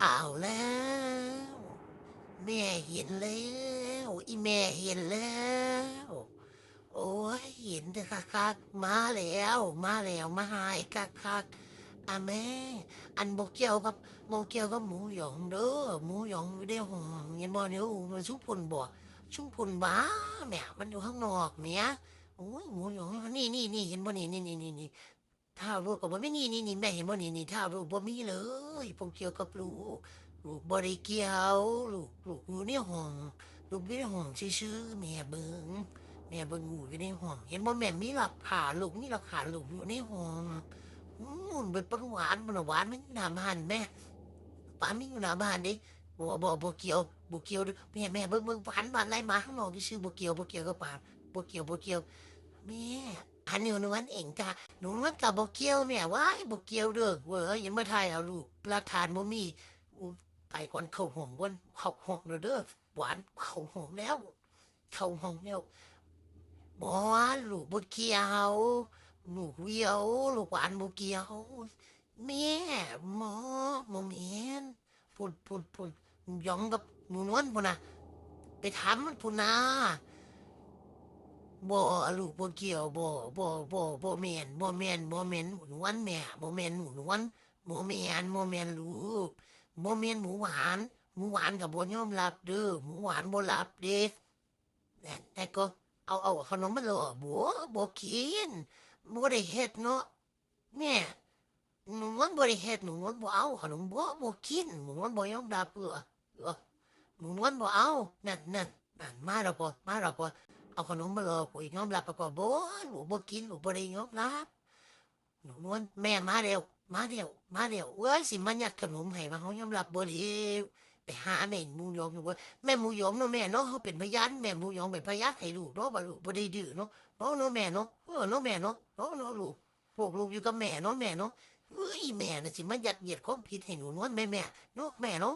เอาแล้วแม่เห็นแล้วอีแม่เห็นแล้ว โอ้ยเห็นแต่คักมาแล้ว มาแล้วมาหายคักๆอะแม่ อันบกเกียวกับโมเกียวกับหมูหยองเด้อหมูหยองอยู่ในห้องเห็นบ่เดี๋ยวมันชุบพุ่นบ่ชุบพุ่นบ้าแม่มันอยู่ข้างนอกเนี่ยโอ้ยหมูหยองนี่นี่นี่เห็นบ่นี่นี่นี่นี่ ถ้าลูกก็บ่มีนี่นี่นี่แม่เห็นบ่นี่นี่ถ้าลูกบ่มีเลยพวกเกี่ยวกับลูกลูกบ่ได้เกี่ยวลูกลูกอยู่ในห้องลูกอยู่ในห้องซื่อๆแม่เบิ่งแม่เบิ่งอยู่ในห้องเห็นบ่แม่มีหลักฐานลูกมีหลักฐานลูกอยู่ในห้องอืมเป็นปนหวานมันหวานมันหนาบานแม่ปามันอยู่หนาบานดิบ่บ่บ่เกี่ยวบ่เกี่ยวแม่แม่เบิ่งเบิ่งพันบานไล่มาข้างนอกซื่อบ่เกี่ยวบ่เกี่ยวกับปาบ่เกี่ยวบ่เกี่ยวแม่ อันนี้หนูวันเองจ้ะหนูวันกับบ่เกี่ยวแม่ว้ายบ่เกี่ยวเด้อเว้ยยังมาถ่ายเอาลูกหลักฐานบ่มีอู้ไปก่อนเข้าห้องก่อนเข้าห้องเด้อเด้อหวานเข้าห้องแล้วเข้าห้องแล้วบ่ลูกบ่เกี่ยวลูกเวียวลูกหวานบ่เกี่ยวแม่หมอหมอเมียนพูดพูดพูดหยองกับหนูนวลพุ่นนะไปถามมันพุ่นนะ บ่ลูกบ่เกี่ยวบ่บ่บ่บ่แม่นบ่แม่นบ่แม่นหมูนวลแม่บ่แม่นหมูนวลบ่แม่นบ่แม่นลูกบ่แม่นหมูหวานหมูหวานกับบ่ยอมรับเด้อหมูหวานบ่รับเด้แต่แต่ก็เอาเอาขนมมาล่อบ่บ่กินบ่ได้เฮ็ดเนาะแม่หนูมันบริเฮ็ดหนูมันบ่เอาขนมบ่บ่กินหนูมันบ่ยอมรับเออเออหนูมันบ่เอานั่นนั่นนั่นมาแล้วพอมาแล้วพอ เอาขนมมาเลยกูยอมรับแล้วก็บ่หนูบ่กินหนูบ่ได้ยอมรับหนูนวลแม่มาเร็วมาเร็วมาเร็วเว้ยสิมายัดขนมให้มาเฮายอมรับบ่เร็วไปหาแม่มูยองอยู่บ่แม่มูยองเนาะแม่เนาะเฮาเป็นพยานแม่มูยองเป็นพยานให้ลูกเนาะบ่ลูกบ่ได้ดื้อเนาะเนาะเนาะแม่เนาะเออเนาะแม่เนาะเนาะเนาะลูกพวกลูกอยู่กับแม่เนาะแม่เนาะเอ้ยแม่น่ะสิมายัดเยียดความผิดให้หนูนวลแม่แม่เนาะแม่เนาะ